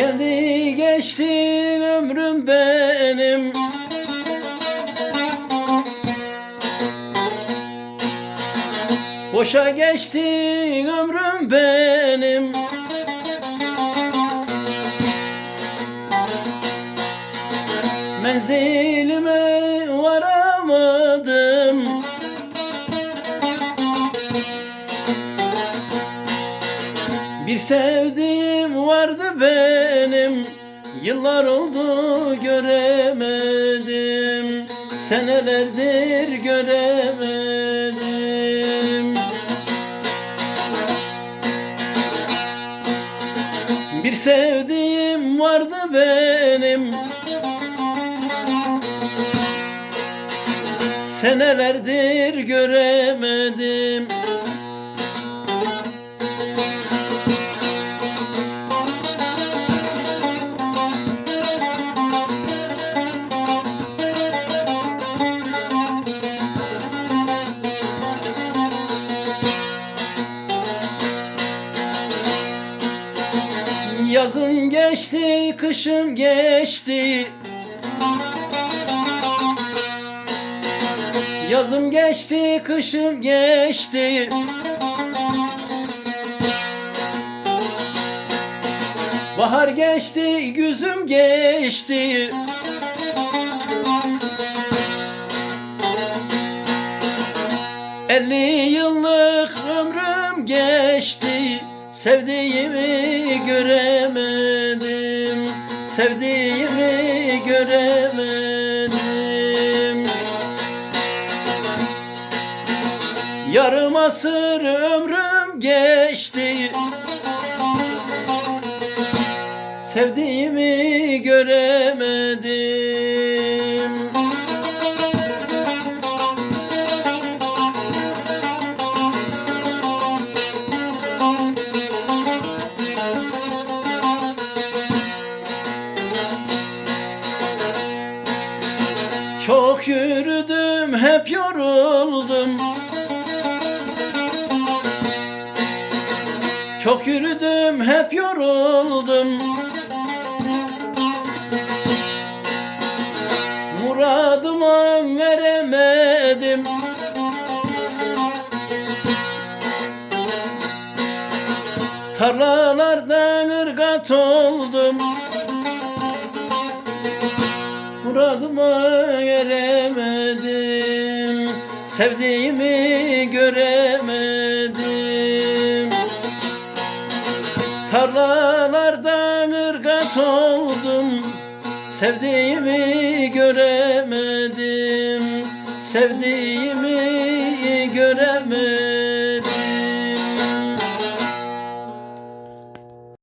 Geldi geçti ömrüm benim. Boşa geçti ömrüm benim. Menzilime varamadım. Bir sevdiğim vardı benim. Yıllar oldu göremedim. Senelerdir göremedim. Bir sevdiğim vardı benim. Senelerdir göremedim Yazın geçti, kışım geçti. Yazım geçti, kışım geçti. Bahar geçti, güzüm geçti Sevdiğimi göremedim. Sevdiğimi göremedim. Yarım asır ömrüm geçti. Sevdiğimi göremedim yürüdüm hep yoruldum. Çok yürüdüm hep yoruldum. Muradıma veremedim. Tarlalardan ırgat oldum Muradıma eremedim Sevdiğimi göremedim. Tarlalardan ırgat oldum Sevdiğimi göremedim. Sevdiğimi göremedim